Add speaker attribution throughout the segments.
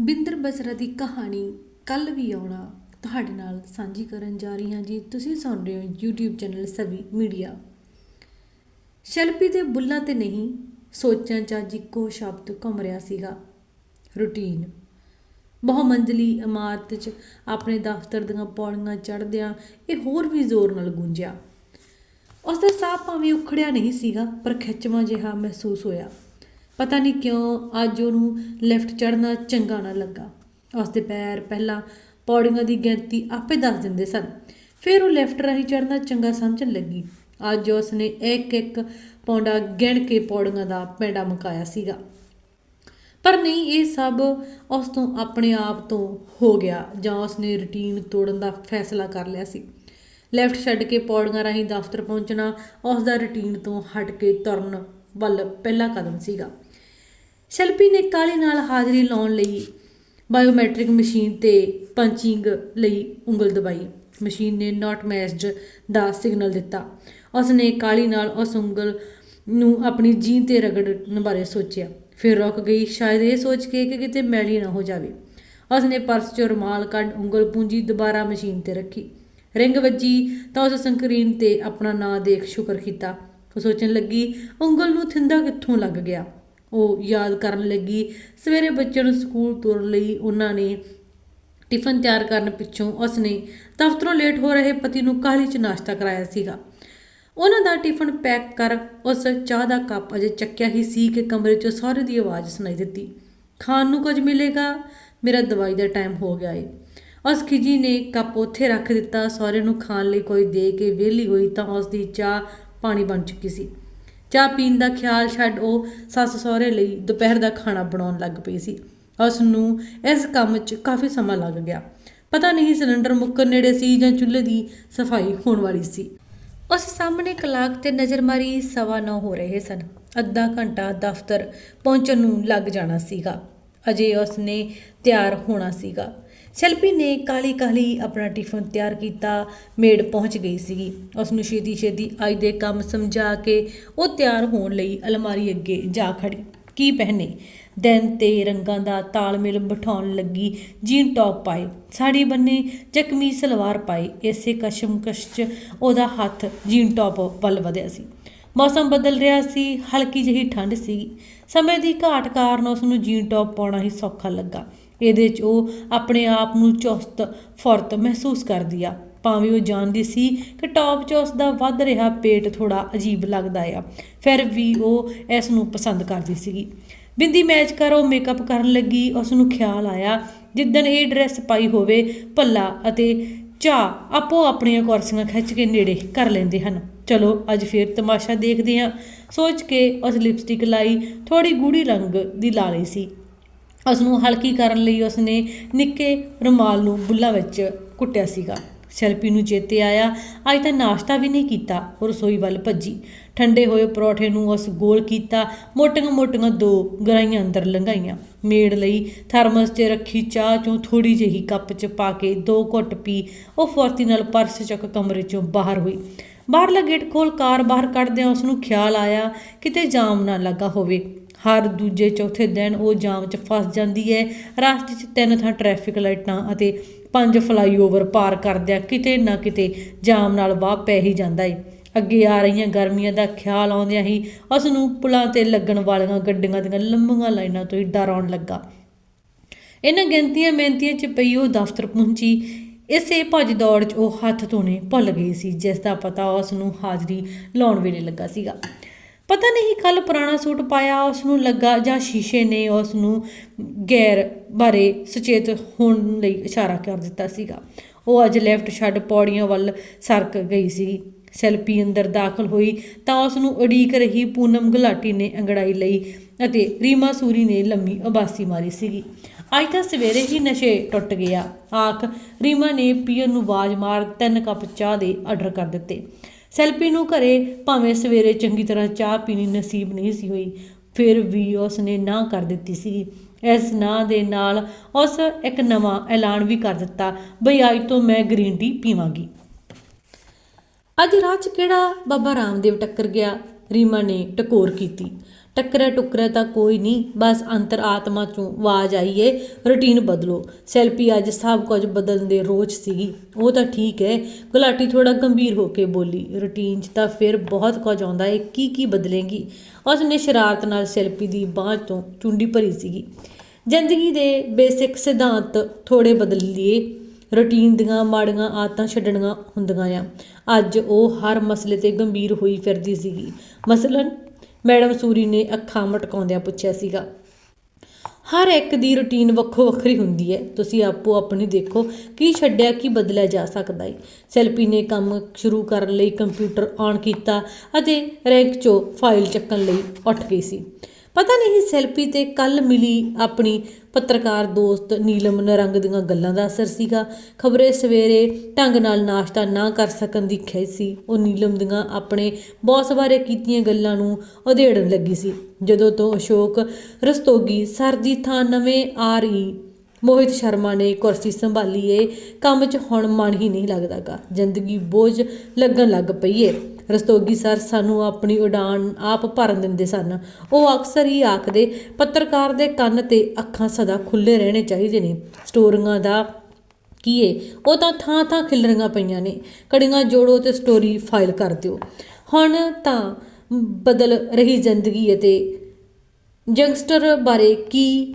Speaker 1: ਬਿੰਦਰ ਬਸਰਾ ਦੀ ਕਹਾਣੀ ਕੱਲ ਵੀ ਆਉਣਾ ਤੁਹਾਡੇ ਨਾਲ ਸਾਂਝੀ ਕਰਨ ਜਾ ਰਹੀ ਹਾਂ ਜੀ। ਤੁਸੀਂ ਸੁਣ ਰਹੇ ਹੋ YouTube ਚੈਨਲ ਸਵੀ ਮੀਡੀਆ। ਸ਼ੈਲਪੀ ਦੇ ਬੁੱਲਾਂ ਤੇ ਨਹੀਂ, ਸੋਚਾਂ 'ਚ ਅੱਜ ਇੱਕੋ ਸ਼ਬਦ ਘੁੰਮ ਰਿਹਾ ਸੀਗਾ, ਰੁਟੀਨ। ਬਹੁਮੰਜ਼ਲੀ ਇਮਾਰਤ 'ਚ ਆਪਣੇ ਦਫ਼ਤਰ ਦੀਆਂ ਪੌੜੀਆਂ ਚੜ੍ਹਦਿਆਂ ਇਹ ਹੋਰ ਵੀ ਜ਼ੋਰ ਨਾਲ ਗੂੰਜਿਆ। ਉਸ ਦਾ ਸਾਹ ਭਾਵੇਂ ਉਖੜਿਆ ਨਹੀਂ ਸੀਗਾ, ਪਰ ਖਿੱਚਵਾਂ ਜਿਹਾ ਮਹਿਸੂਸ ਹੋਇਆ। ਪਤਾ ਨਹੀਂ ਕਿਉਂ ਅੱਜ ਉਹਨੂੰ ਲਿਫਟ ਚੜ੍ਹਨਾ ਚੰਗਾ ਨਾ ਲੱਗਾ। ਉਸ ਦੇ ਪੈਰ ਪਹਿਲਾਂ ਪੌੜੀਆਂ ਦੀ ਗਿਣਤੀ ਆਪੇ ਦੱਸ ਦਿੰਦੇ ਸਨ। ਫਿਰ ਉਹ ਲਿਫਟ ਰਾਹੀਂ ਚੜ੍ਹਨਾ ਚੰਗਾ ਸਮਝਣ ਲੱਗੀ। ਅੱਜ ਉਸ ਨੇ ਇੱਕ ਇੱਕ ਪੌਂਡਾ ਗਿਣ ਕੇ ਪੌੜੀਆਂ ਦਾ ਪੈਂਡਾ ਮੁਕਾਇਆ ਸੀਗਾ। ਪਰ ਨਹੀਂ, ਇਹ ਸਭ ਉਸ ਤੋਂ ਆਪਣੇ ਆਪ ਤੋਂ ਹੋ ਗਿਆ ਜਾਂ ਉਸ ਨੇ ਰੁਟੀਨ ਤੋੜਨ ਦਾ ਫੈਸਲਾ ਕਰ ਲਿਆ ਸੀ। ਲੈਫਟ ਛੱਡ ਕੇ ਪੌੜੀਆਂ ਰਾਹੀਂ ਦਫ਼ਤਰ ਪਹੁੰਚਣਾ ਉਸ ਦਾ ਰੁਟੀਨ ਤੋਂ ਹਟ ਕੇ ਤੁਰਨ ਵੱਲ ਪਹਿਲਾ ਕਦਮ ਸੀਗਾ। ਸ਼ਿਲਪੀ ਨੇ ਕਾਲੀ ਨਾਲ ਹਾਜ਼ਰੀ ਲਾਉਣ ਲਈ ਬਾਇਓਮੈਟ੍ਰਿਕ ਮਸ਼ੀਨ ਤੇ ਪੰਚਿੰਗ ਲਈ ਉਂਗਲ ਦਬਾਈ। ਮਸ਼ੀਨ ਨੇ ਨਾਟ ਮੈਸਡ ਦਾ ਸਿਗਨਲ ਦਿੱਤਾ। ਉਸ ਨੇ ਕਾਲੀ ਨਾਲ ਉਸ ਉਂਗਲ ਨੂੰ ਆਪਣੀ ਜੀਨ ਤੇ ਰਗੜਨ ਬਾਰੇ ਸੋਚਿਆ। ਫਿਰ ਰੁਕ ਗਈ। ਸ਼ਾਇਦ ਇਹ ਸੋਚ ਕੇ ਕਿ ਕਿਤੇ ਮੈਲੀ ਨਾ ਹੋ ਜਾਵੇ। ਉਸ ਨੇ ਪਰਸ ਚੋਂ ਰੁਮਾਲ ਕੱਢ ਉਂਗਲ ਪੂੰਜੀ ਦੁਬਾਰਾ ਮਸ਼ੀਨ ਤੇ ਰੱਖੀ। ਰਿੰਗ ਵੱਜੀ ਤਾਂ ਉਸ ਸਕਰੀਨ ਤੇ ਆਪਣਾ ਨਾਂ ਦੇਖ ਸ਼ੁਕਰ ਕੀਤਾ। ਉਹ ਸੋਚਣ ਲੱਗੀ, ਉਂਗਲ ਨੂੰ ਥਿੰਦਾ ਕਿੱਥੋਂ ਲੱਗ ਗਿਆ? ਉਹ ਯਾਦ ਕਰਨ ਲੱਗੀ। ਸਵੇਰੇ ਬੱਚਿਆਂ ਨੂੰ ਸਕੂਲ ਤੁਰਨ ਲਈ ਉਹਨਾਂ ਨੇ ਟਿਫਨ ਤਿਆਰ ਕਰਨ ਪਿੱਛੋਂ ਉਸਨੇ ਦਫ਼ਤਰੋਂ ਲੇਟ ਹੋ ਰਹੇ ਪਤੀ ਨੂੰ ਕਾਹਲੀ 'ਚ ਨਾਸ਼ਤਾ ਕਰਾਇਆ ਸੀਗਾ। ਉਹਨਾਂ ਦਾ ਟਿਫਨ ਪੈਕ ਕਰ ਉਸ ਚਾਹ ਦਾ ਕੱਪ ਅਜੇ ਚੱਕਿਆ ਹੀ ਸੀ ਕਿ ਕਮਰੇ 'ਚੋਂ ਸਹੁਰੇ ਦੀ ਆਵਾਜ਼ ਸੁਣਾਈ ਦਿੱਤੀ। ਖਾਣ ਨੂੰ ਕੁਝ ਮਿਲੇਗਾ? ਮੇਰਾ ਦਵਾਈ ਦਾ ਟਾਈਮ ਹੋ ਗਿਆ ਏ। ਉਸ ਖਿਜੀ ਨੇ ਕੱਪ ਉੱਥੇ ਰੱਖ ਦਿੱਤਾ। ਸਹੁਰੇ ਨੂੰ ਖਾਣ ਲਈ ਕੋਈ ਦੇ ਕੇ ਵਿਹਲੀ ਹੋਈ ਤਾਂ ਉਸ ਦੀ ਚਾਹ ਪਾਣੀ ਬਣ ਚੁੱਕੀ ਸੀ। ਚਾਹ ਪੀਣ ਦਾ ਖਿਆਲ ਛੱਡ ਉਹ ਸੱਸ ਸਹੁਰੇ ਲਈ ਦੁਪਹਿਰ ਦਾ ਖਾਣਾ ਬਣਾਉਣ ਲੱਗ ਪਈ ਸੀ। ਉਸ ਨੂੰ ਇਸ ਕੰਮ 'ਚ ਕਾਫੀ ਸਮਾਂ ਲੱਗ ਗਿਆ। ਪਤਾ ਨਹੀਂ ਸਿਲੰਡਰ ਮੁੱਕਣ ਨੇੜੇ ਸੀ ਜਾਂ ਚੁੱਲ੍ਹੇ ਦੀ ਸਫ਼ਾਈ ਹੋਣ ਵਾਲੀ ਸੀ। ਉਸ ਸਾਹਮਣੇ ਕਲਾਕ ਤੇ ਨਜ਼ਰ ਮਾਰੀ ਸਵਾ ਨੌ ਹੋ ਰਹੇ ਸਨ। ਅੱਧਾ ਘੰਟਾ ਦਫ਼ਤਰ ਪਹੁੰਚਣ ਨੂੰ ਲੱਗ ਜਾਣਾ ਸੀਗਾ। ਅਜੇ ਉਸ ਨੇ ਤਿਆਰ ਹੋਣਾ ਸੀਗਾ। ਸ਼ਿਲਪੀ ਨੇ ਕਾਲੀ ਕਾਲੀ ਆਪਣਾ ਟਿਫਨ ਤਿਆਰ ਕੀਤਾ ਮੇਡ ਪਹੁੰਚ ਗਈ ਸੀਗੀ। ਉਸ ਨੂੰ ਛੇਤੀ ਛੇਤੀ ਅੱਜ ਦੇ ਕੰਮ ਸਮਝਾ ਕੇ ਉਹ ਤਿਆਰ ਹੋਣ ਲਈ ਅਲਮਾਰੀ ਅੱਗੇ ਜਾ ਖੜੀ ਕੀ ਪਹਿਨੇ? ਦਿਨ ਤੇ ਰੰਗਾਂ ਦਾ ਤਾਲਮੇਲ ਬਿਠਾਉਣ ਲੱਗੀ, ਜੀਨ ਟੌਪ ਪਾਏ, ਸਾੜੀ ਬੰਨੇ ਚੱਕਮੀ ਸਲਵਾਰ ਪਾਏ। ਇਸੇ ਕਸ਼ਮਕਸ਼ 'ਚ ਉਹਦਾ ਹੱਥ ਜੀਨ ਟੌਪ ਵੱਲ ਵਧਿਆ ਸੀ। ਮੌਸਮ ਬਦਲ ਰਿਹਾ ਸੀ, ਹਲਕੀ ਜਿਹੀ ਠੰਡ ਸੀ ਸਮੇਂ ਦੀ ਘਾਟ ਕਾਰਨ ਉਸ ਨੂੰ ਜੀਨ ਟੌਪ ਪਾਉਣਾ ਹੀ ਸੌਖਾ ਲੱਗਾ। ਇਹਦੇ 'ਚ ਉਹ ਆਪਣੇ ਆਪ ਨੂੰ ਚੁਸਤ, ਫੁਰਤ ਮਹਿਸੂਸ ਕਰਦੀ ਆ। ਭਾਵੇਂ ਉਹ ਜਾਣਦੀ ਸੀ ਕਿ ਟੌਪ 'ਚ ਉਸ ਦਾ ਵੱਧ ਰਿਹਾ ਪੇਟ ਥੋੜਾ ਅਜੀਬ ਲੱਗਦਾ ਆ, ਫਿਰ ਵੀ ਉਹ ਇਸ ਨੂੰ ਪਸੰਦ ਕਰਦੀ ਸੀਗੀ। ਬਿੰਦੀ ਮੈਚ ਕਰ ਉਹ ਮੇਕਅਪ ਕਰਨ ਲੱਗੀ ਉਸ ਨੂੰ ਖਿਆਲ ਆਇਆ, ਜਿੱਦਣ ਇਹ ਡਰੈਸ ਪਾਈ ਹੋਵੇ, ਭੱਲਾ ਅਤੇ ਚਾਹ ਆਪੋ ਆਪਣੀਆਂ ਕੁਰਸੀਆਂ ਖਿੱਚ ਕੇ ਨੇੜੇ ਕਰ ਲੈਂਦੇ ਹਨ। ਚਲੋ, ਅੱਜ ਫੇਰ ਤਮਾਸ਼ਾ ਦੇਖਦੇ ਹਾਂ। ਸੋਚ ਕੇ ਉਸ ਲਿਪਸਟਿਕ ਲਾਈ ਥੋੜੀ ਗੂੜੀ ਰੰਗ ਦੀ ਲਾ ਲਈ ਸੀ। ਉਸ ਨੂੰ ਹਲਕੀ ਕਰਨ ਲਈ ਉਸਨੇ ਨਿੱਕੇ ਰੁਮਾਲ ਨੂੰ ਬੁੱਲਾਂ ਵਿੱਚ ਕੁੱਟਿਆ ਸੀਗਾ। ਸ਼ੈਲਪੀ ਨੂੰ ਚੇਤੇ ਆਇਆ, ਅੱਜ ਤਾਂ ਨਾਸ਼ਤਾ ਵੀ ਨਹੀਂ ਕੀਤਾ, ਉਹ ਰਸੋਈ ਵੱਲ ਭੱਜੀ। ਠੰਡੇ ਹੋਏ ਪਰੌਠੇ ਨੂੰ ਉਸ ਗੋਲ ਕੀਤਾ, ਮੋਟੀਆਂ ਮੋਟੀਆਂ ਦੋ ਗਰਾਈਆਂ ਅੰਦਰ ਲੰਘਾਈਆਂ। ਮੇੜ ਲਈ ਥਰਮਸ 'ਚ ਰੱਖੀ ਚਾਹ ਚੋਂ ਥੋੜੀ ਜਿਹੀ ਕੱਪ 'ਚ ਪਾ ਕੇ ਦੋ ਘੁੱਟ ਪੀ, ਉਹ ਫੁਰਤੀ ਨਾਲ ਪਰਸ ਚੱਕ ਕਮਰੇ 'ਚੋਂ ਬਾਹਰ ਹੋਈ। ਬਾਹਰਲਾ ਗੇਟ ਖੋਲ ਕਾਰ ਬਾਹਰ ਕੱਢਦਿਆਂ ਉਸ ਨੂੰ ਖਿਆਲ ਆਇਆ, ਕਿਤੇ ਜਾਮ ਨਾ ਲੱਗਾ ਹੋਵੇ। ਹਰ ਦੂਜੇ ਚੌਥੇ ਦਿਨ ਉਹ ਜਾਮ 'ਚ ਫਸ ਜਾਂਦੀ ਹੈ। ਰਸਤੇ 'ਚ ਤਿੰਨ ਥਾਂ ਟ੍ਰੈਫਿਕ ਲਾਈਟਾਂ ਅਤੇ ਪੰਜ ਫਲਾਈਓਵਰ ਪਾਰ ਕਰਦਿਆਂ ਕਿਤੇ ਨਾ ਕਿਤੇ ਜਾਮ ਨਾਲ ਵਾਹ ਪੈ ਹੀ ਜਾਂਦਾ ਏ। ਅੱਗੇ ਆ ਰਹੀਆਂ ਗਰਮੀਆਂ ਦਾ ਖਿਆਲ ਆਉਂਦਿਆਂ ਹੀ ਉਸ ਨੂੰ ਪੁਲਾਂ ਤੇ ਲੱਗਣ ਵਾਲੀਆਂ ਗੱਡੀਆਂ ਦੀਆਂ ਲੰਮੀਆਂ ਲਾਈਨਾਂ ਤੋਂ ਹੀ ਡਰ ਆਉਣ ਲੱਗਾ। ਇਹਨਾਂ ਗਿਣਤੀਆਂ ਮਿਹਨਤੀਆਂ 'ਚ ਪਈ ਉਹ ਦਫ਼ਤਰ ਪਹੁੰਚੀ। ਇਸੇ ਭੱਜ ਦੌੜ 'ਚ ਉਹ ਹੱਥ ਧੋਣੇ ਭੁੱਲ ਗਈ ਸੀ, ਜਿਸ ਦਾ ਪਤਾ ਉਸ ਨੂੰ ਹਾਜ਼ਰੀ ਲਾਉਣ ਵੇਲੇ ਲੱਗਾ ਸੀਗਾ। ਪਤਾ ਨਹੀਂ ਕੱਲ ਪੁਰਾਣਾ ਸੂਟ ਪਾਇਆ ਉਸ ਨੂੰ ਲੱਗਾ ਜਾਂ ਸ਼ੀਸ਼ੇ ਨੇ ਉਸ ਨੂੰ ਗੈਰ ਬਾਰੇ ਸੁਚੇਤ ਹੋਣ ਲਈ ਇਸ਼ਾਰਾ ਕਰ ਦਿੱਤਾ ਸੀਗਾ। ਉਹ ਅੱਜ ਲੈਫਟ ਛੱਡ ਪੌੜੀਆਂ ਵੱਲ ਸਰਕ ਗਈ ਸੀ। ਸੈਲਫੀ ਅੰਦਰ ਦਾਖਲ ਹੋਈ ਤਾਂ ਉਸ ਨੂੰ ਉਡੀਕ ਰਹੀ ਪੂਨਮ ਗੁਲਾਟੀ ਨੇ ਅੰਗੜਾਈ ਲਈ ਅਤੇ ਰੀਮਾ ਸੂਰੀ ਨੇ ਲੰਮੀ ਉਬਾਸੀ ਮਾਰੀ ਸੀਗੀ। ਅੱਜ ਤਾਂ ਸਵੇਰੇ ਹੀ ਨਸ਼ੇ ਟੁੱਟ ਗਿਆ। ਆਖ, ਰੀਮਾ ਨੇ ਪੀਅਰ ਨੂੰ ਆਵਾਜ਼ ਮਾਰ ਤਿੰਨ ਕੱਪ ਚਾਹ ਦੇ ਆਰਡਰ ਕਰ ਦਿੱਤੇ। ਸੈਲਫੀ ਨੂੰ ਘਰੇ ਭਾਵੇਂ ਸਵੇਰੇ ਚੰਗੀ ਤਰ੍ਹਾਂ ਚਾਹ ਪੀਣੀ ਨਸੀਬ ਨਹੀਂ ਸੀ ਹੋਈ, ਫਿਰ ਵੀ ਉਸ ਨੇ ਨਾ ਕਰ ਦਿੱਤੀ ਸੀ। ਇਸ ਨਾਂ ਦੇ ਨਾਲ ਉਸ ਇੱਕ ਨਵਾਂ ਐਲਾਨ ਵੀ ਕਰ ਦਿੱਤਾ, ਬਈ ਅੱਜ ਤੋਂ ਮੈਂ ਗ੍ਰੀਨ ਟੀ ਪੀਵਾਂਗੀ। ਅੱਜ ਰਾਤ 'ਚ ਕਿਹੜਾ ਬਾਬਾ ਰਾਮਦੇਵ ਟੱਕਰ ਗਿਆ? ਰੀਮਾ ਨੇ ਟਕੋਰ ਕੀਤੀ। ਟੱਕਰਿਆ ਟੁੱਕਰਿਆ ਤਾਂ ਕੋਈ ਨਹੀਂ, ਬਸ ਅੰਤਰ ਆਤਮਾ ਚੋਂ ਆਵਾਜ਼ ਆਈਏ ਰੁਟੀਨ ਬਦਲੋ। ਸੈਲਫੀ ਅੱਜ ਸਭ ਕੁਝ ਬਦਲਣ ਦੇ ਰੋਚ ਸੀਗੀ। ਉਹ ਤਾਂ ਠੀਕ ਹੈ ਗੁਲਾਟੀ ਥੋੜਾ ਗੰਭੀਰ ਹੋ ਕੇ ਬੋਲੀ ਰੁਟੀਨ 'ਚ ਤਾਂ ਫਿਰ ਬਹੁਤ ਕੁਝ ਆਉਂਦਾ ਹੈ ਕੀ ਕੀ ਬਦਲੇਗੀ? ਉਸ ਨੇ ਸ਼ਰਾਰਤ ਨਾਲ ਸੈਲਫੀ ਦੀ ਬਾਂਹ ਤੋਂ ਚੁੰਡੀ ਭਰੀ ਸੀਗੀ। ਜ਼ਿੰਦਗੀ ਦੇ ਬੇਸਿਕ ਸਿਧਾਂਤ ਥੋੜੇ ਬਦਲ ਲਈਏ। ਰੁਟੀਨ ਦੀਆਂ ਮਾੜੀਆਂ ਆਦਤਾਂ ਛੱਡਣੀਆਂ ਹੁੰਦੀਆਂ ਆ। ਅੱਜ ਉਹ ਹਰ ਮਸਲੇ ਤੇ ਗੰਭੀਰ ਹੋਈ ਫਿਰਦੀ ਸੀਗੀ। ਮਸਲਨ ਮੈਡਮ ਸੂਰੀ ਨੇ ਅੱਖਾਂ ਮਟਕਾਉਂਦਿਆਂ ਪੁੱਛਿਆ ਸੀਗਾ, ਹਰ ਇੱਕ ਦੀ ਰੁਟੀਨ ਵੱਖੋ ਵੱਖਰੀ ਹੁੰਦੀ ਹੈ। ਤੁਸੀਂ ਆਪੋ ਆਪਣੀ ਦੇਖੋ ਕੀ ਛੱਡਿਆ, ਕੀ ਬਦਲਿਆ ਜਾ ਸਕਦਾ ਹੈ ਸੈਲਫੀ ਨੇ ਕੰਮ ਸ਼ੁਰੂ ਕਰਨ ਲਈ ਕੰਪਿਊਟਰ ਔਨ ਕੀਤਾ ਅਤੇ ਰੈਂਕ 'ਚੋਂ ਫਾਈਲ ਚੱਕਣ ਲਈ ਉੱਠ ਗਈ ਸੀ। ਪਤਾ ਨਹੀਂ ਸੈਲਫੀ ਤੇ ਕੱਲ ਮਿਲੀ ਆਪਣੀ ਪੱਤਰਕਾਰ ਦੋਸਤ ਨੀਲਮ ਨਰੰਗ ਦੀਆਂ ਗੱਲਾਂ ਦਾ ਅਸਰ ਸੀਗਾ। ਖਬਰੇ ਸਵੇਰੇ ਢੰਗ ਨਾਲ ਨਾਸ਼ਤਾ ਨਾ ਕਰ ਸਕਣ ਦੀ ਖਿੱਚ ਸੀ। ਉਹ ਨੀਲਮ ਦੀਆਂ ਆਪਣੇ ਬੌਸ ਬਾਰੇ ਕੀਤੀਆਂ ਗੱਲਾਂ ਨੂੰ ਉਧੇੜਨ ਲੱਗੀ ਸੀ। ਜਦੋਂ ਤੋਂ ਅਸ਼ੋਕ ਰਸਤੋਗੀ ਸਰ ਦੀ ਥਾਂ ਨਵੇਂ ਆ ਰਹੀ, ਮੋਹਿਤ ਸ਼ਰਮਾ ਨੇ ਕੁਰਸੀ ਸੰਭਾਲੀ ਏ, ਕੰਮ 'ਚ ਹੁਣ ਮਨ ਹੀ ਨਹੀਂ ਲੱਗਦਾਗਾ। ਜ਼ਿੰਦਗੀ ਬੋਝ ਲੱਗਣ ਲੱਗ ਪਈ ਏ। ਰਸਤੋਗੀ ਸਰ ਸਾਨੂੰ ਆਪਣੀ ਉਡਾਨ ਆਪ ਭਰਨ ਦਿੰਦੇ ਸਨ। ਉਹ ਅਕਸਰ ਹੀ ਆਖਦੇ, ਪੱਤਰਕਾਰ ਦੇ ਕੰਨ ਤੇ ਅੱਖਾਂ ਸਦਾ ਖੁੱਲੇ ਰਹਿਣੇ ਚਾਹੀਦੇ ਨੇ। ਸਟੋਰੀਆਂ ਦਾ ਕੀ ਏ? ਉਹ ਤਾਂ ਥਾਂ ਥਾਂ ਖਿਲਰੀਆਂ ਪਈਆਂ ਨੇ। ਕੜੀਆਂ ਜੋੜੋ ਤੇ ਸਟੋਰੀ ਫਾਈਲ ਕਰ ਦਿਓ। ਹੁਣ ਤਾਂ ਬਦਲ ਰਹੀ ਜ਼ਿੰਦਗੀ ਅਤੇ ਯੰਗਸਟਰ ਬਾਰੇ ਕੀ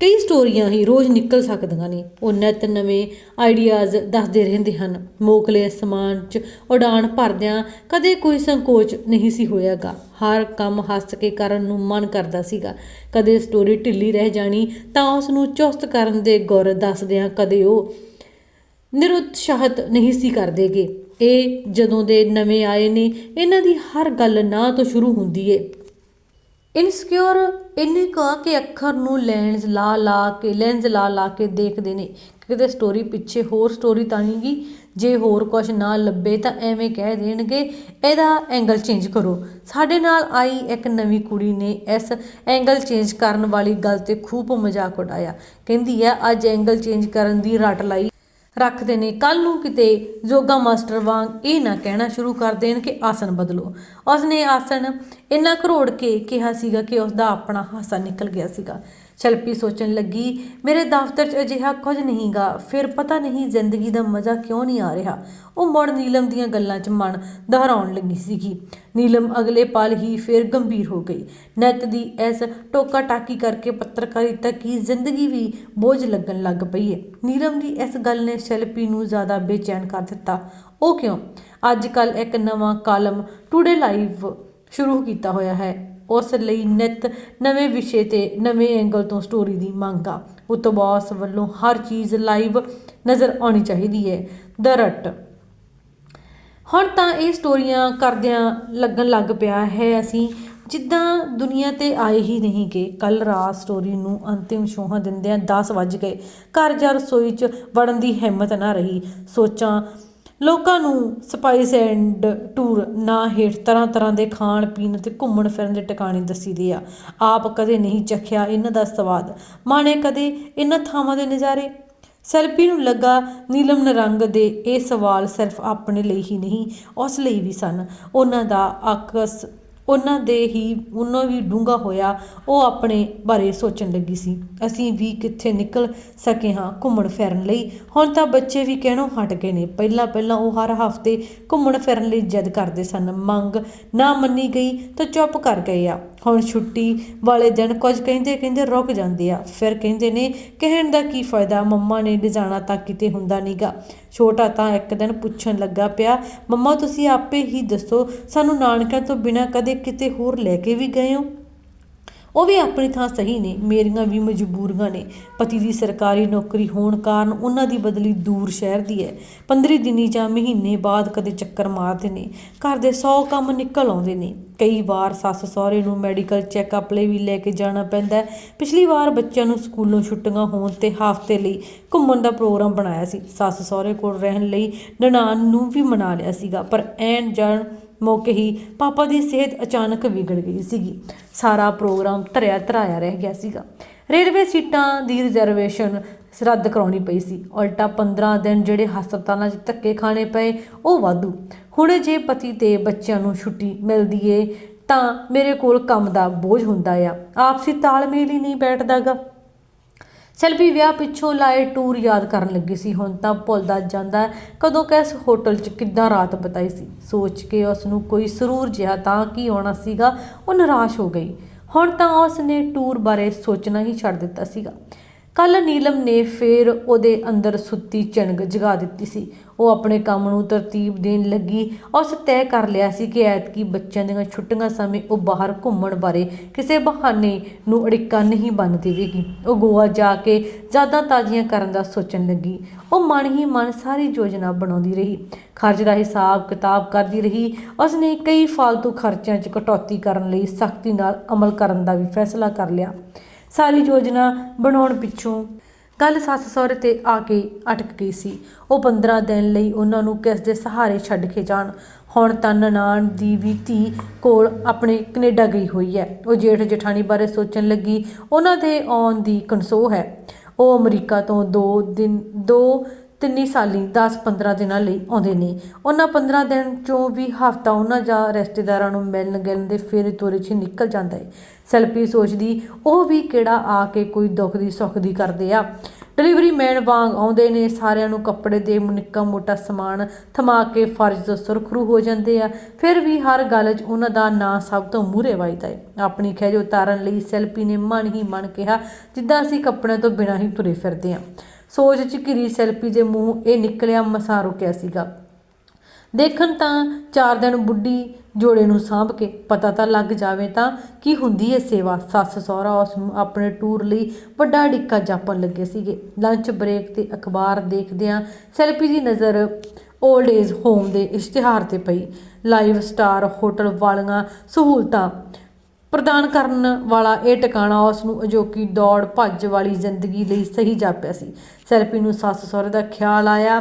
Speaker 1: ਕਈ ਸਟੋਰੀਆਂ ਹੀ ਰੋਜ਼ ਨਿਕਲ ਸਕਦੀਆਂ ਨੇ। ਉਹ ਨਿਤ ਨਵੇਂ ਆਈਡੀਆਜ਼ ਦੱਸਦੇ ਰਹਿੰਦੇ ਹਨ। ਮੋਕਲੇ ਅਸਮਾਨ 'ਚ ਉਡਾਨ ਭਰਦਿਆਂ ਕਦੇ ਕੋਈ ਸੰਕੋਚ ਨਹੀਂ ਸੀ ਹੋਇਆਗਾ। ਹਰ ਕੰਮ ਹੱਸ ਕੇ ਕਰਨ ਨੂੰ ਮਨ ਕਰਦਾ ਸੀਗਾ। ਕਦੇ ਸਟੋਰੀ ਢਿੱਲੀ ਰਹਿ ਜਾਣੀ ਤਾਂ ਉਸ ਨੂੰ ਚੁਸਤ ਕਰਨ ਦੇ ਗੁਰ ਦੱਸਦਿਆਂ ਕਦੇ ਉਹ ਨਿਰੁਤਸ਼ਾਹਤ ਨਹੀਂ ਸੀ ਕਰਦੇਗੇ। ਇਹ ਜਦੋਂ ਦੇ ਨਵੇਂ ਆਏ ਨੇ, ਇਹਨਾਂ ਦੀ ਹਰ ਗੱਲ ਨਾ ਤੋਂ ਸ਼ੁਰੂ ਹੁੰਦੀ ਏ। ਇਨਸਿਕਿਉਰ ਇੰਨੇ ਕਾ ਕਿ ਅੱਖਰ ਨੂੰ ਲੈਂਸ ਲਾ ਲਾ ਕੇ ਲੈਂਸ ਲਾ ਲਾ ਕੇ ਦੇਖਦੇ ਨੇ। ਕਿਤੇ ਸਟੋਰੀ ਪਿੱਛੇ ਹੋਰ ਸਟੋਰੀ ਤਾਂ ਨਹੀਂਗੀ ਜੇ ਹੋਰ ਕੁਝ ਨਾ ਲੱਭੇ ਤਾਂ ਐਵੇਂ ਕਹਿ ਦੇਣਗੇ, ਇਹਦਾ ਐਂਗਲ ਚੇਂਜ ਕਰੋ। ਸਾਡੇ ਨਾਲ ਆਈ ਇੱਕ ਨਵੀਂ ਕੁੜੀ ਨੇ ਇਸ ਐਂਗਲ ਚੇਂਜ ਕਰਨ ਵਾਲੀ ਗੱਲ ਤੇ ਖੂਬ ਮਜ਼ਾਕ ਉਡਾਇਆ। ਕਹਿੰਦੀ ਹੈ ਅੱਜ ਐਂਗਲ ਚੇਂਜ ਕਰਨ ਦੀ ਰਟ ਲਾਈ ਰੱਖਦੇ ਨੇ। ਕੱਲ ਨੂੰ ਕਿਤੇ ਯੋਗਾ ਮਾਸਟਰ ਵਾਂਗ ਇਹ ਨਾ ਕਹਿਣਾ ਸ਼ੁਰੂ ਕਰ ਦੇਣ ਕਿ ਆਸਨ ਬਦਲੋ। ਉਸਨੇ ਆਸਨ ਇੰਨਾ ਘਰੋੜ ਕੇ ਕਿਹਾ ਸੀਗਾ ਕਿ ਉਸ ਦਾ ਆਪਣਾ ਹਾਸਾ ਨਿਕਲ ਗਿਆ ਸੀਗਾ। ਸ਼ਲਪੀ ਸੋਚਣ ਲੱਗੀ, ਮੇਰੇ ਦਫ਼ਤਰ 'ਚ ਅਜਿਹਾ ਕੁਝ ਨਹੀਂਗਾ। ਫਿਰ ਪਤਾ ਨਹੀਂ ਜ਼ਿੰਦਗੀ ਦਾ ਮਜ਼ਾ ਕਿਉਂ ਨਹੀਂ ਆ ਰਿਹਾ? ਉਹ ਮੁੜ ਨੀਲਮ ਦੀਆਂ ਗੱਲਾਂ 'ਚ ਮਨ ਦੁਹਰਾਉਣ ਲੱਗੀ ਸੀਗੀ। ਨੀਲਮ ਅਗਲੇ ਪਲ ਹੀ ਫਿਰ ਗੰਭੀਰ ਹੋ ਗਈ। ਨਿਤ ਦੀ ਇਸ ਟੋਕਾ ਟਾਕੀ ਕਰਕੇ ਪੱਤਰਕਾਰਿਤਾ ਕੀ ਜ਼ਿੰਦਗੀ ਵੀ ਬੋਝ ਲੱਗਣ ਲੱਗ ਪਈ ਹੈ ਨੀਲਮ ਦੀ ਇਸ ਗੱਲ ਨੇ ਸ਼ਿਲਪੀ ਨੂੰ ਜ਼ਿਆਦਾ ਬੇਚੈਨ ਕਰ ਦਿੱਤਾ। ਉਹ ਕਿਉਂ? ਅੱਜ ਕੱਲ ਇੱਕ ਨਵਾਂ ਕਾਲਮ ਟੂਡੇ ਲਾਈਵ ਸ਼ੁਰੂ ਕੀਤਾ ਹੋਇਆ ਹੈ। ਉਸ ਲਈ ਨਿਤ ਨਵੇਂ ਵਿਸ਼ੇ ਤੇ ਨਵੇਂ ਐਂਗਲ ਤੋਂ ਸਟੋਰੀ ਦੀ ਮੰਗ ਆ। ਉਤੋਂ ਬੌਸ ਵੱਲੋਂ ਹਰ ਚੀਜ਼ ਲਾਈਵ ਨਜ਼ਰ ਆਉਣੀ ਚਾਹੀਦੀ ਹੈ। ਦਰਟ ਹੁਣ ਤਾਂ ਇਹ ਸਟੋਰੀਆਂ ਕਰਦਿਆਂ ਲੱਗਣ ਲੱਗ ਪਿਆ ਹੈ ਅਸੀਂ। ਜਿੱਦਾਂ ਦੁਨੀਆ ਤੇ ਆਏ ਹੀ ਨਹੀਂ ਕਿ ਕੱਲ ਰਾਤ ਸਟੋਰੀ ਨੂੰ ਅੰਤਿਮ ਛੋਹਾਂ ਦਿੰਦਿਆਂ 10 ਵੱਜ ਗਏ। ਘਰ ਜਾਂ ਰਸੋਈ 'ਚ ਵੜਨ ਦੀ ਹਿੰਮਤ ਨਾ ਰਹੀ। ਸੋਚਾਂ ਲੋਕਾਂ ਨੂੰ ਸਪਾਈਸ ਐਂਡ ਟੂਰ ਨਾ ਹੇਠ ਤਰ੍ਹਾਂ ਤਰ੍ਹਾਂ ਦੇ ਖਾਣ ਪੀਣ ਤੇ ਘੁੰਮਣ ਫਿਰਨ ਦੇ ਟਿਕਾਣੇ ਦੱਸੀਦੇ ਆ। ਆਪ ਕਦੇ ਨਹੀਂ ਚਖਿਆ ਇਹਨਾਂ ਦਾ ਸਵਾਦ। ਮਾਣੇ ਕਦੇ ਇਹਨਾਂ ਥਾਵਾਂ ਦੇ ਨਜ਼ਾਰੇ। ਸੈਲਫੀ ਨੂੰ ਲੱਗਾ ਨੀਲਮ ਨਰੰਗ ਦੇ ਇਹ ਸਵਾਲ ਸਿਰਫ ਆਪਣੇ ਲਈ ਹੀ ਨਹੀਂ, ਉਸ ਲਈ ਵੀ ਸਨ। ਉਹਨਾਂ ਦਾ ਆਕਸ ਉਹਨਾਂ ਦੇ ਹੀ, ਉਹਨਾਂ ਵੀ ਡੂੰਗਾ ਹੋਇਆ, ਉਹ ਆਪਣੇ ਬਾਰੇ ਸੋਚਣ ਲੱਗੀ ਸੀ। ਅਸੀਂ ਵੀ ਕਿੱਥੇ ਨਿਕਲ ਸਕੇ ਹਾਂ ਘੁੰਮਣ ਫਿਰਨ ਲਈ। ਹੁਣ ਤਾਂ ਬੱਚੇ ਵੀ ਕਹਿਣੋਂ ਹਟ ਗਏ ਨੇ। ਪਹਿਲਾਂ ਪਹਿਲਾਂ ਉਹ ਹਰ ਹਫ਼ਤੇ ਘੁੰਮਣ ਫਿਰਨ ਲਈ ਜਦ ਕਰਦੇ ਸਨ। ਮੰਗ ਨਾ ਮੰਨੀ ਗਈ ਤਾਂ ਚੁੱਪ ਕਰ ਗਏ ਆ। ਹੁਣ ਛੁੱਟੀ ਵਾਲੇ ਦਿਨ ਕੁਝ ਕਹਿੰਦੇ ਕਹਿੰਦੇ ਰੁਕ ਜਾਂਦੇ ਆ। ਫਿਰ ਕਹਿੰਦੇ ਨੇ, ਕਹਿਣ ਦਾ ਕੀ ਫਾਇਦਾ? ਮੰਮਾ ਨੇ ਲਿਜਾਣਾ ਤਾਂ ਕਿਤੇ ਹੁੰਦਾ ਨਹੀਂਗਾ ਛੋਟਾ ਤਾਂ ਇੱਕ ਦਿਨ ਪੁੱਛਣ ਲੱਗਾ ਪਿਆ, ਮੰਮਾ, ਤੁਸੀਂ ਆਪੇ ਹੀ ਦੱਸੋ, ਸਾਨੂੰ ਨਾਨਕਿਆਂ ਤੋਂ ਬਿਨਾਂ ਕਦੇ ਕਿਤੇ ਹੋਰ ਲੈ ਕੇ ਵੀ ਗਏ ਹੋ? ਉਹ ਵੀ ਆਪਣੀ ਥਾਂ ਸਹੀ ਨੇ, ਮੇਰੀਆਂ ਵੀ ਮਜਬੂਰੀਆਂ ਨੇ। ਪਤੀ ਦੀ ਸਰਕਾਰੀ ਨੌਕਰੀ ਹੋਣ ਕਾਰਨ ਉਹਨਾਂ ਦੀ ਬਦਲੀ ਦੂਰ ਸ਼ਹਿਰ ਦੀ ਹੈ। 15 ਦਿਨੀ ਜਾਂ ਮਹੀਨੇ ਬਾਅਦ ਕਦੇ ਚੱਕਰ ਮਾਰਦੇ ਨੇ। ਘਰ ਦੇ 100 ਕੰਮ ਨਿਕਲ ਆਉਂਦੇ ਨੇ। ਕਈ ਵਾਰ ਸੱਸ ਸਹੁਰੇ ਨੂੰ ਮੈਡੀਕਲ ਚੈੱਕਅਪ ਲਈ ਵੀ ਲੈ ਕੇ ਜਾਣਾ ਪੈਂਦਾ ਪਿਛਲੀ ਵਾਰ ਬੱਚਿਆਂ ਨੂੰ ਸਕੂਲੋਂ ਛੁੱਟੀਆਂ ਹੋਣ ਤੇ ਹਫ਼ਤੇ ਲਈ ਘੁੰਮਣ ਦਾ ਪ੍ਰੋਗਰਾਮ ਬਣਾਇਆ ਸੀ। ਸੱਸ ਸਹੁਰੇ ਕੋਲ ਰਹਿਣ ਲਈ ਨਨਾਣ ਨੂੰ ਵੀ ਮਨਾ ਲਿਆ ਸੀਗਾ, ਪਰ ਐਨ ਜਾਣ ਮੌਕੇ ਹੀ ਪਾਪਾ ਦੀ ਸਿਹਤ ਅਚਾਨਕ ਵਿਗੜ ਗਈ ਸੀਗੀ। ਸਾਰਾ ਪ੍ਰੋਗਰਾਮ ਧਰਿਆ ਧਰਾਇਆ ਰਹਿ ਗਿਆ ਸੀਗਾ। ਰੇਲਵੇ ਸੀਟਾਂ ਦੀ ਰਿਜ਼ਰਵੇਸ਼ਨ ਰੱਦ ਕਰਾਉਣੀ ਪਈ ਸੀ। ਉਲਟਾ 15 ਦਿਨ ਜਿਹੜੇ ਹਸਪਤਾਲਾਂ 'ਚ ਧੱਕੇ ਖਾਣੇ ਪਏ, ਉਹ ਵਾਧੂ। ਹੁਣ ਜੇ ਪਤੀ ਤੇ ਬੱਚਿਆਂ ਨੂੰ ਛੁੱਟੀ ਮਿਲਦੀ ਏ, ਤਾਂ ਮੇਰੇ ਕੋਲ ਕੰਮ ਦਾ ਬੋਝ ਹੁੰਦਾ ਆ। ਆਪਸੀ ਤਾਲਮੇਲ ਹੀ ਨਹੀਂ ਬੈਠਦਾਗਾ। ਸੈਲਬੀ ਵਿਆਹ ਪਿੱਛੋਂ ਲਾਏ ਟੂਰ ਯਾਦ ਕਰਨ ਲੱਗੀ ਸੀ। ਹੁਣ ਤਾਂ ਭੁੱਲਦਾ ਜਾਂਦਾ ਕਦੋਂ ਕਿਸ ਹੋਟਲ 'ਚ ਕਿੱਦਾਂ ਰਾਤ ਬਿਤਾਈ ਸੀ। ਸੋਚ ਕੇ ਉਸ ਨੂੰ ਕੋਈ ਸਰੂਰ ਜਿਹਾ ਤਾਂ ਕੀ ਆਉਣਾ ਸੀਗਾ, ਉਹ ਨਿਰਾਸ਼ ਹੋ ਗਈ। ਹੁਣ ਤਾਂ ਉਸ ਨੇ ਟੂਰ ਬਾਰੇ ਸੋਚਣਾ ਹੀ ਛੱਡ ਦਿੱਤਾ ਸੀਗਾ। ਕੱਲ ਨੀਲਮ ਨੇ ਫੇਰ ਉਹਦੇ ਅੰਦਰ ਸੁੱਤੀ ਚਿਣਗ ਜਗਾ ਦਿੱਤੀ ਸੀ। ਉਹ ਆਪਣੇ ਕੰਮ ਨੂੰ ਤਰਤੀਬ ਦੇਣ ਲੱਗੀ। ਉਸ ਤੈਅ ਕਰ ਲਿਆ ਸੀ ਕਿ ਐਤਕੀ ਬੱਚਿਆਂ ਦੀਆਂ ਛੁੱਟੀਆਂ ਸਮੇਂ ਉਹ ਬਾਹਰ ਘੁੰਮਣ ਬਾਰੇ ਕਿਸੇ ਬਹਾਨੇ ਨੂੰ ਅੜਿੱਕਾ ਨਹੀਂ ਬੰਨ ਦੇਵੇਗੀ। ਉਹ ਗੋਆ ਜਾ ਕੇ ਜ਼ਿਆਦਾ ਤਾਜ਼ੀਆਂ ਕਰਨ ਦਾ ਸੋਚਣ ਲੱਗੀ। ਉਹ ਮਨ ਹੀ ਮਨ ਸਾਰੀ ਯੋਜਨਾ ਬਣਾਉਂਦੀ ਰਹੀ। ਖਰਚ ਦਾ ਹਿਸਾਬ ਕਿਤਾਬ ਕਰਦੀ ਰਹੀ। ਉਸ ਨੇ ਕਈ ਫालतू ਖਰਚਿਆਂ 'ਚ ਕਟੌਤੀ ਕਰਨ ਲਈ ਸਖਤੀ ਨਾਲ ਅਮਲ ਕਰਨ ਦਾ ਵੀ ਫੈਸਲਾ ਕਰ ਲਿਆ। ਸਾਰੀ ਯੋਜਨਾ ਬਣਾਉਣ ਪਿੱਛੋਂ ਗੱਲ ਸੱਸ ਸਹੁਰੇ ਤੇ ਆ ਕੇ ਅਟਕ ਗਈ ਸੀ। ਉਹ 15 ਦਿਨ ਲਈ ਉਹਨਾਂ ਨੂੰ ਕਿਸ ਦੇ ਸਹਾਰੇ ਛੱਡ ਕੇ ਜਾਣ। ਹੁਣ ਤਾਂ ਨਨਾਣ ਦੀ ਵੀ ਧੀ ਕੋਲ ਆਪਣੇ ਕੈਨੇਡਾ ਗਈ ਹੋਈ ਹੈ। ਉਹ ਜੇਠ ਜਠਾਣੀ ਬਾਰੇ ਸੋਚਣ ਲੱਗੀ। ਉਹਨਾਂ ਦੇ ਆਉਣ ਦੀ ਕਨਸੋ ਹੈ। ਉਹ ਅਮਰੀਕਾ ਤੋਂ 2 ਦਿਨ 2 ਤਿੰਨੀ ਸਾਲੀ 10-15 ਦਿਨਾਂ ਲਈ ਆਉਂਦੇ ਨੇ। ਉਹਨਾਂ 15 ਦਿਨ ਚੋਂ ਵੀ ਹਫਤਾ ਉਹਨਾਂ ਜਾਂ ਰਿਸ਼ਤੇਦਾਰਾਂ ਨੂੰ ਮਿਲਣ ਗਿਲਣ ਦੇ ਫੇਰੇ ਤੋਰੇ 'ਚ ਨਿਕਲ ਜਾਂਦਾ ਹੈ। ਸੈਲਫੀ ਸੋਚਦੀ, ਉਹ ਵੀ ਕਿਹੜਾ ਆ ਕੇ ਕੋਈ ਦੁੱਖ ਦੀ ਸੁੱਖ ਦੀ ਕਰਦੇ ਆ। ਡਿਲੀਵਰੀ ਮੈਨ ਵਾਂਗ ਆਉਂਦੇ ਨੇ, ਸਾਰਿਆਂ ਨੂੰ ਕੱਪੜੇ ਦੇ ਨਿੱਕਾ ਮੋਟਾ ਸਮਾਨ ਥਮਾ ਕੇ ਫਰਜ਼ ਤੋਂ ਸੁਰਖਰੂ ਹੋ ਜਾਂਦੇ ਆ। ਫਿਰ ਵੀ ਹਰ ਗੱਲ 'ਚ ਉਹਨਾਂ ਦਾ ਨਾਂ ਸਭ ਤੋਂ ਮੂਹਰੇ ਵੱਜਦਾ ਏ। ਆਪਣੀ ਖਿਜ ਉਤਾਰਨ ਲਈ ਸੈਲਫੀ ਨੇ ਮਨ ਹੀ ਮਨ ਕਿਹਾ, ਜਿੱਦਾਂ ਅਸੀਂ ਕੱਪੜਿਆਂ ਤੋਂ ਬਿਨਾਂ ਹੀ ਤੁਰੇ ਫਿਰਦੇ ਆ। ਸੋਚ ਚ ਘਿਰੀ ਸੈਲਫੀ ਦੇ ਮੂੰਹ ਇਹ ਨਿਕਲਿਆ, ਮਸਾ ਰੁਕਿਆ ਸੀਗਾ। ਦੇਖਣ ਤਾਂ ਚਾਰ ਦਿਨ ਬੁੱਢੀ ਜੋੜੇ ਨੂੰ ਸਾਂਭ ਕੇ ਪਤਾ ਤਾਂ ਲੱਗ ਜਾਵੇ ਤਾਂ ਕੀ ਹੁੰਦੀ ਹੈ ਸੇਵਾ। ਸੱਸ ਸਹੁਰਾ ਉਸ ਨੂੰ ਆਪਣੇ ਟੂਰ ਲਈ ਵੱਡਾ ਡਿੱਕਾ ਜਾਪਣ ਲੱਗੇ ਸੀਗੇ। ਲੰਚ ਬ੍ਰੇਕ ਤੇ ਅਖਬਾਰ ਦੇਖਦਿਆਂ ਸੈਲਫੀ ਦੀ ਨਜ਼ਰ 올ਡ ਏਜ ਹੋਮ ਦੇ ਇਸ਼ਤਿਹਾਰ ਤੇ ਪਈ। ਲਾਈਵ ਸਟਾਰ ਹੋਟਲ ਵਾਲੀਆਂ ਸਹੂਲਤਾਂ ਪ੍ਰਦਾਨ ਕਰਨ ਵਾਲਾ ਇਹ ਟਿਕਾਣਾ ਉਸ ਨੂੰ ਅਜੋਕੀ ਦੌੜ ਭੱਜ ਵਾਲੀ ਜ਼ਿੰਦਗੀ ਲਈ ਸਹੀ ਜਾਪਿਆ ਸੀ। ਸੈਲਫੀ ਨੂੰ ਸੱਸ ਸਹੁਰੇ ਦਾ ਖਿਆਲ ਆਇਆ।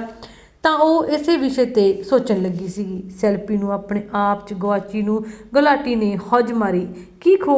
Speaker 1: ਤਾਂ ਉਹ ਇਸੇ ਵਿਸ਼ੇ ਤੇ ਸੋਚਣ ਲੱਗੀ ਸੀਗੀ। ਸੈਲਫੀ ਨੂੰ ਆਪਣੇ ਆਪ ਚ ਗਵਾਚੀ ਨੂੰ, ਗੁਲਾਟੀ ਨੇ ਹੌਜ ਮਾਰੀ। ਕੀ ਖੋ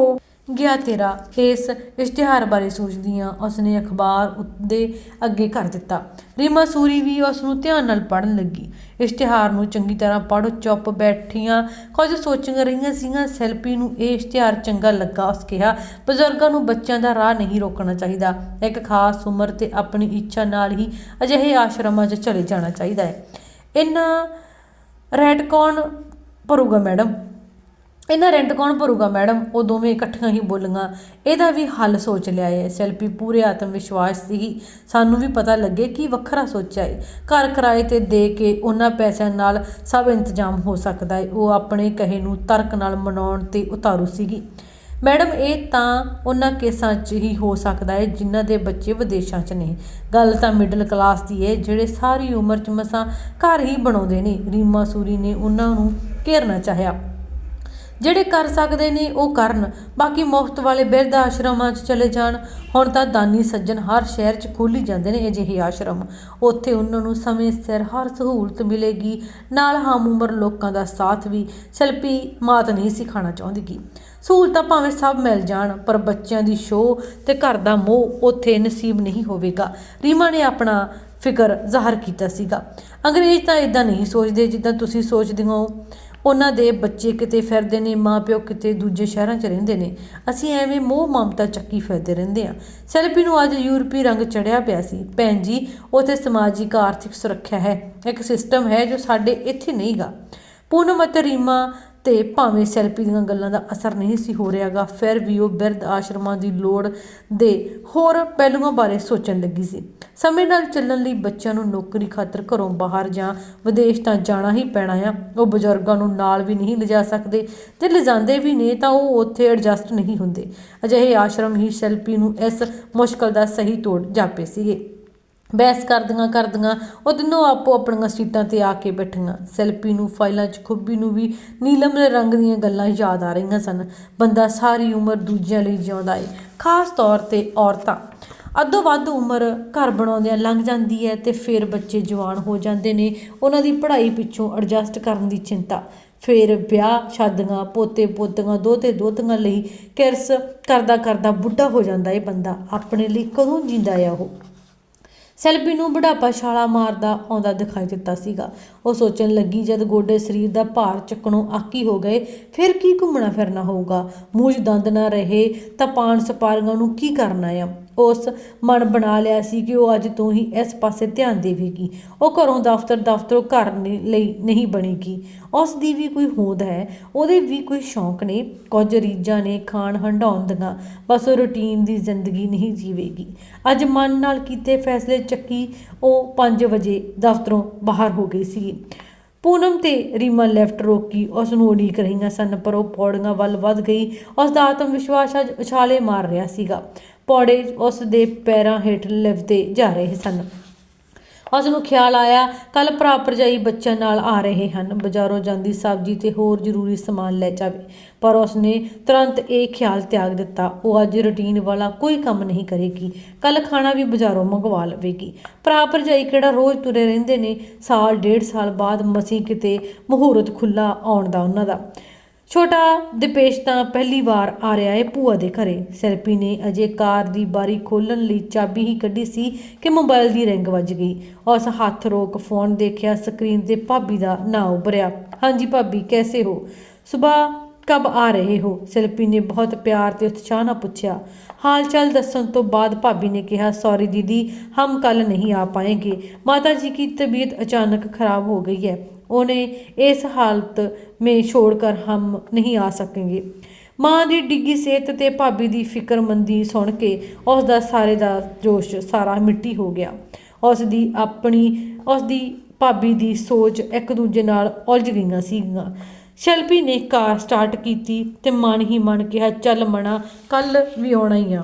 Speaker 1: ਗਿਆ ਤੇਰਾ ਇਸ ਇਸ਼ਤਿਹਾਰ ਬਾਰੇ ਸੋਚਦੀਆਂ, ਉਸਨੇ ਅਖਬਾਰ ਉੱਤੇ ਅੱਗੇ ਕਰ ਦਿੱਤਾ। ਰੀਮਾ ਸੂਰੀ ਵੀ ਉਸ ਨੂੰ ਧਿਆਨ ਨਾਲ ਪੜ੍ਹਨ ਲੱਗੀ। ਇਸ਼ਤਿਹਾਰ ਨੂੰ ਚੰਗੀ ਤਰ੍ਹਾਂ ਪੜ੍ਹ, ਚੁੱਪ ਬੈਠੀਆਂ, ਕੁਝ ਸੋਚੀਆਂ ਰਹੀਆਂ ਸੀਗੀਆਂ ਸੈਲਫੀ ਨੂੰ ਇਹ ਇਸ਼ਤਿਹਾਰ ਚੰਗਾ ਲੱਗਾ, ਉਸ ਕਿਹਾ, ਬਜ਼ੁਰਗਾਂ ਨੂੰ ਬੱਚਿਆਂ ਦਾ ਰਾਹ ਨਹੀਂ ਰੋਕਣਾ ਚਾਹੀਦਾ। ਇੱਕ ਖਾਸ ਉਮਰ ਤੇ ਆਪਣੀ ਇੱਛਾ ਨਾਲ ਹੀ ਅਜਿਹੇ ਆਸ਼ਰਮਾਂ 'ਚ ਚਲੇ ਜਾਣਾ ਚਾਹੀਦਾ ਹੈ। ਇਹਨਾਂ ਰੈਂਟ ਕੌਣ ਭਰੂਗਾ, ਮੈਡਮ? ਇਹਨਾਂ ਰੈਂਟ ਕੌਣ ਭਰੂਗਾ ਮੈਡਮ ਉਹ ਦੋਵੇਂ ਇਕੱਠੀਆਂ ਹੀ ਬੋਲੀਆਂ। ਇਹਦਾ ਵੀ ਹੱਲ ਸੋਚ ਲਿਆ ਹੈ ਸੈਲਫੀ ਪੂਰੇ ਆਤਮ ਵਿਸ਼ਵਾਸ ਸੀ। ਸਾਨੂੰ ਵੀ ਪਤਾ ਲੱਗੇ ਕਿ ਵੱਖਰਾ ਸੋਚਿਆ ਹੈ ਘਰ ਕਿਰਾਏ ਤੇ ਦੇ ਕੇ ਉਹਨਾਂ ਪੈਸਿਆਂ ਨਾਲ ਸਭ ਇੰਤਜ਼ਾਮ ਹੋ ਸਕਦਾ ਹੈ ਉਹ ਆਪਣੇ ਕਹੇ ਨੂੰ ਤਰਕ ਨਾਲ ਮਨਾਉਣ ਤੇ ਉਤਾਰੂ ਸੀਗੀ। ਮੈਡਮ ਇਹ ਤਾਂ ਉਹਨਾਂ ਕੇਸਾਂ 'ਚ ਹੀ ਹੋ ਸਕਦਾ ਹੈ ਜਿਨ੍ਹਾਂ ਦੇ ਬੱਚੇ ਵਿਦੇਸ਼ਾਂ 'ਚ ਨੇ। ਗੱਲ ਤਾਂ ਮਿਡਲ ਕਲਾਸ ਦੀ ਹੈ ਜਿਹੜੇ ਸਾਰੀ ਉਮਰ 'ਚ ਮਸਾਂ ਘਰ ਹੀ ਬਣਾਉਂਦੇ ਨੇ। ਰੀਮਾ ਸੂਰੀ ਨੇ ਉਹਨਾਂ ਨੂੰ ਘੇਰਨਾ ਚਾਹਿਆ। ਜਿਹੜੇ ਕਰ ਸਕਦੇ ਨੇ ਉਹ ਕਰਨ। ਬਾਕੀ ਮੁਫਤ ਵਾਲੇ ਬਿਰਧ ਆਸ਼ਰਮਾਂ 'ਚ ਚਲੇ ਜਾਣ। ਹੁਣ ਤਾਂ ਦਾਨੀ ਸੱਜਣ ਹਰ ਸ਼ਹਿਰ 'ਚ ਖੋਲੀ ਜਾਂਦੇ ਨੇ ਅਜਿਹੇ ਆਸ਼ਰਮ। ਉੱਥੇ ਉਹਨਾਂ ਨੂੰ ਸਮੇਂ ਸਿਰ ਹਰ ਸਹੂਲਤ ਮਿਲੇਗੀ। ਨਾਲ ਹਮ ਉਮਰ ਲੋਕਾਂ ਦਾ ਸਾਥ ਵੀ। ਸੈਲਫੀ ਮਾਤ ਨਹੀਂ ਸਿਖਾਣਾ ਚਾਹੁੰਦੀਗੀ। ਸਹੂਲਤਾਂ ਭਾਵੇਂ ਸਭ ਮਿਲ ਜਾਣ, ਪਰ ਬੱਚਿਆਂ ਦੀ ਸ਼ੋਅ ਤੇ ਘਰ ਦਾ ਮੋਹ ਉੱਥੇ ਨਸੀਬ ਨਹੀਂ ਹੋਵੇਗਾ। ਰੀਮਾ ਨੇ ਆਪਣਾ ਫਿਕਰ ਜ਼ਾਹਰ ਕੀਤਾ ਸੀਗਾ। ਅੰਗਰੇਜ਼ ਤਾਂ ਇਦਾਂ ਨਹੀਂ ਸੋਚਦੇ ਜਿੱਦਾਂ ਤੁਸੀਂ ਸੋਚਦੇ ਹੋ। ਉਹਨਾਂ ਦੇ ਬੱਚੇ ਕਿਤੇ ਫਿਰਦੇ ਨੇ, ਮਾਪਿਓ ਕਿਤੇ ਦੂਜੇ ਸ਼ਹਿਰਾਂ 'ਚ ਰਹਿੰਦੇ ਨੇ। ਅਸੀਂ ਐਵੇਂ ਮੋਹ ਮਮਤਾ ਚੱਕੀ ਫਿਰਦੇ ਰਹਿੰਦੇ ਆ ਸੈਲਫੀ ਨੂੰ ਅੱਜ ਯੂਰਪੀ ਰੰਗ ਚੜਿਆ ਪਿਆ ਸੀ। ਭੈਣ ਜੀ, ਉੱਥੇ ਸਮਾਜਿਕ ਆਰਥਿਕ ਸੁਰੱਖਿਆ ਹੈ। ਇੱਕ ਸਿਸਟਮ ਹੈ ਜੋ ਸਾਡੇ ਇੱਥੇ ਨਹੀਂਗਾ। ਪੂਨਮ ਅਤੇ ਰੀਮਾ ਤੇ ਭਾਵੇਂ ਸੈਲਫੀ ਦੀਆਂ ਗੱਲਾਂ ਦਾ ਅਸਰ ਨਹੀਂ ਸੀ ਹੋ ਰਿਹਾਗਾ, ਫਿਰ ਵੀ ਉਹ ਬਿਰਧ ਆਸ਼ਰਮਾਂ ਦੀ ਲੋੜ ਦੇ ਹੋਰ ਪਹਿਲੂਆਂ ਬਾਰੇ ਸੋਚਣ ਲੱਗੀ ਸੀ। ਸਮੇਂ ਨਾਲ ਚੱਲਣ ਲਈ ਬੱਚਿਆਂ ਨੂੰ ਨੌਕਰੀ ਖਾਤਰ ਘਰੋਂ ਬਾਹਰ ਜਾਂ ਵਿਦੇਸ਼ ਤਾਂ ਜਾਣਾ ਹੀ ਪੈਣਾ ਆ। ਉਹ ਬਜ਼ੁਰਗਾਂ ਨੂੰ ਨਾਲ ਵੀ ਨਹੀਂ ਲਿਜਾ ਸਕਦੇ ਤੇ ਲਿਜਾਂਦੇ ਵੀ ਨੇ ਤਾਂ ਉਹ ਉੱਥੇ ਐਡਜਸਟ ਨਹੀਂ ਹੁੰਦੇ। ਅਜਿਹੇ ਆਸ਼ਰਮ ਹੀ ਸੈਲਫੀ ਨੂੰ ਇਸ ਮੁਸ਼ਕਲ ਦਾ ਸਹੀ ਤੋੜ ਜਾਪੇ ਸੀਗੇ। ਬਹਿਸ ਕਰਦੀਆਂ ਕਰਦੀਆਂ ਉਹ ਤਿੰਨੋਂ ਆਪੋ ਆਪਣੀਆਂ ਸੀਟਾਂ ਤੇ ਆ ਕੇ ਬੈਠੀਆਂ। ਸੈਲਫੀ ਨੂੰ, ਫਾਈਲਾਂ 'ਚ, ਖੁੱਬੀ ਨੂੰ ਵੀ ਨੀਲਮ ਦੇ ਰੰਗ ਦੀਆਂ ਗੱਲਾਂ ਯਾਦ ਆ ਰਹੀਆਂ ਸਨ। ਬੰਦਾ ਸਾਰੀ ਉਮਰ ਦੂਜਿਆਂ ਲਈ ਜਿਉਂਦਾ ਏ, ਖਾਸ ਤੌਰ ਤੇ ਔਰਤਾਂ। ਅੱਧੋ ਵੱਧ ਉਮਰ ਘਰ ਬਣਾਉਂਦਿਆਂ ਲੰਘ ਜਾਂਦੀ ਹੈ ਤੇ ਫਿਰ ਬੱਚੇ ਜਵਾਨ ਹੋ ਜਾਂਦੇ ਨੇ। ਉਹਨਾਂ ਦੀ ਪੜ੍ਹਾਈ ਪਿੱਛੋਂ ਐਡਜਸਟ ਕਰਨ ਦੀ ਚਿੰਤਾ। ਫਿਰ ਵਿਆਹ, ਸ਼ਾਦੀਆਂ, ਪੋਤੇ ਪੋਤੀਆਂ ਦੋਤੇ ਦੋਤੀਆਂ ਲਈ ਕਿਰਸ ਕਰਦਾ ਕਰਦਾ ਬੁੱਢਾ ਹੋ ਜਾਂਦਾ ਇਹ ਬੰਦਾ। ਆਪਣੇ ਲਈ ਕਦੋਂ ਜਿੰਦਾ ਆ ਉਹ? ਸੈਲਬੀ ਨੂੰ ਬੁਢਾਪਾ ਛਾਲਾ ਮਾਰਦਾ ਆਉਂਦਾ ਦਿਖਾਈ ਦਿੱਤਾ ਸੀਗਾ। ਉਹ ਸੋਚਣ ਲੱਗੀ, ਜਦ ਗੋਡੇ ਸਰੀਰ ਦਾ ਭਾਰ ਚੱਕਣੋਂ ਆਕੀ ਹੋ ਗਏ, ਫਿਰ ਕੀ ਘੁੰਮਣਾ ਫਿਰਨਾ ਹੋਊਗਾ? ਮੂੰਹ ਦੰਦ ਨਾ ਰਹੇ ਤਾਂ ਪਾਨ ਸਪਾਰੀਆਂ ਨੂੰ ਕੀ ਕਰਨਾ ਆ? ਉਸ ਮਨ ਬਣਾ ਲਿਆ ਸੀ ਕਿ ਉਹ ਅੱਜ ਤੋਂ ਹੀ ਇਸ ਪਾਸੇ ਧਿਆਨ ਦੇਵੇਗੀ। ਉਹ ਘਰੋਂ ਦਫ਼ਤਰ, ਦਫ਼ਤਰੋਂ ਘਰ ਲਈ ਨਹੀਂ ਬਣੇਗੀ। ਉਸ ਦੀ ਵੀ ਕੋਈ ਹੋਂਦ ਹੈ, ਉਹਦੇ ਵੀ ਕੋਈ ਸ਼ੌਂਕ ਨੇ। ਕੁਝ ਰੀਝਾਂ ਨੇ ਖਾਣ ਹੰਡਾਉਣ ਦੀਆਂ, ਬਸ ਉਹ ਰੁਟੀਨ ਦੀ ਜ਼ਿੰਦਗੀ ਨਹੀਂ ਜੀਵੇਗੀ। ਅੱਜ ਮਨ ਨਾਲ ਕੀਤੇ ਫੈਸਲੇ ਚੱਕੀ ਉਹ 5 ਵਜੇ ਦਫ਼ਤਰੋਂ ਬਾਹਰ ਹੋ ਗਈ ਸੀ। ਪੂਨਮ ਤੇ ਰੀਮਾ ਲੈਫਟ ਰੋਕੀ, ਉਸ ਨੂੰ ਉਡੀਕ ਰਹੀਆਂ ਸਨ, ਪਰ ਉਹ ਪੌੜੀਆਂ ਵੱਲ ਵੱਧ ਗਈ। ਉਸ ਦਾ ਆਤਮ ਵਿਸ਼ਵਾਸ ਅੱਜ ਉਛਾਲੇ ਮਾਰ ਰਿਹਾ ਸੀਗਾ। ਪੌੜੇ ਉਸ ਦੇ ਪੈਰਾਂ ਹੇਠ ਲਿਵਦੇ ਜਾ ਰਹੇ ਸਨ। ਉਸ ਨੂੰ ਖਿਆਲ ਆਇਆ ਕੱਲ ਭਰਾ ਭਰਜਾਈ ਬੱਚਿਆਂ ਨਾਲ ਆ ਰਹੇ ਹਨ। ਬਾਜ਼ਾਰੋਂ ਜਾਂਦੀ ਸਬਜ਼ੀ ਤੇ ਹੋਰ ਜ਼ਰੂਰੀ ਸਮਾਨ ਲੈ ਜਾਵੇ। ਪਰ ਉਸ ਨੇ ਤੁਰੰਤ ਇਹ ਖਿਆਲ ਤਿਆਗ ਦਿੱਤਾ, ਉਹ ਅੱਜ ਰੁਟੀਨ ਵਾਲਾ ਕੋਈ ਕੰਮ ਨਹੀਂ ਕਰੇਗੀ। ਕੱਲ ਖਾਣਾ ਵੀ ਬਾਜ਼ਾਰੋਂ ਮੰਗਵਾ ਲਵੇਗੀ। ਭਰਾ ਭਰਜਾਈ ਕਿਹੜਾ ਰੋਜ਼ ਤੁਰੇ ਰਹਿੰਦੇ ਨੇ? ਸਾਲ, ਡੇਢ ਸਾਲ ਬਾਅਦ ਮਸੀਂ ਕਿਤੇ ਮਹੂਰਤ ਖੁੱਲਾ ਆਉਣ ਦਾ ਉਹਨਾਂ ਦਾ। ਛੋਟਾ ਦਿਪੇਸ਼ ਤਾਂ ਪਹਿਲੀ ਵਾਰ ਆ ਰਿਹਾ ਹੈ ਭੂਆ ਦੇ ਘਰੇ। ਸੈਲਪੀ ਨੇ ਅਜੇ ਕਾਰ ਦੀ ਬਾਰੀ ਖੋਲਣ ਲਈ ਚਾਬੀ ਹੀ ਕੱਢੀ ਸੀ ਕਿ ਮੋਬਾਈਲ ਦੀ ਰਿੰਗ ਵੱਜ ਗਈ। ਉਸ ਹੱਥ ਰੋਕ ਫੋਨ ਦੇਖਿਆ ਸਕਰੀਨ ਤੇ ਭਾਬੀ ਦਾ ਨਾਂ ਉਭਰਿਆ। ਹਾਂਜੀ ਭਾਬੀ, ਕੈਸੇ ਹੋ? ਸਵੇਰ ਕਬ ਆ ਰਹੇ ਹੋ? ਸੈਲਪੀ ਨੇ ਬਹੁਤ ਪਿਆਰ ਤੇ ਉਤਸ਼ਾਹ ਨਾਲ ਪੁੱਛਿਆ। ਹਾਲ ਚਾਲ ਦੱਸਣ ਤੋਂ ਬਾਅਦ ਭਾਬੀ ਨੇ ਕਿਹਾ, ਸੌਰੀ ਦੀਦੀ, ਹਮ ਕੱਲ ਨਹੀਂ ਆ ਪਾਏਗੇ। ਮਾਤਾ ਜੀ ਕੀ ਤਬੀਅਤ ਅਚਾਨਕ ਖਰਾਬ ਹੋ ਗਈ ਹੈ। उन्हें इस हालत में छोड़कर हम नहीं आ सकेंगे ਮਾਂ ਦੀ ਡਿੱਗੀ ਸਿਹਤ ਤੇ ਭਾਬੀ ਦੀ ਫਿਕਰਮੰਦੀ ਸੁਣ ਕੇ ਉਸ ਦਾ ਸਾਰੇ ਦਾ ਜੋਸ਼ ਸਾਰਾ ਮਿੱਟੀ ਹੋ ਗਿਆ ਉਸ ਦੀ ਆਪਣੀ ਉਸ ਦੀ ਭਾਬੀ ਦੀ ਸੋਚ ਇੱਕ ਦੂਜੇ ਨਾਲ ਉਲਝ ਗਈਆਂ ਸੀਗੀਆਂ ਸ਼ੈਲਪੀ ਨੇ ਕਾਰ ਸਟਾਰਟ ਕੀਤੀ ਤੇ ਮਨ ਹੀ ਮਨ ਕਿਹਾ ਚੱਲ ਮਣਾ ਕੱਲ ਵੀ ਆਉਣਾ ਹੀ ਆ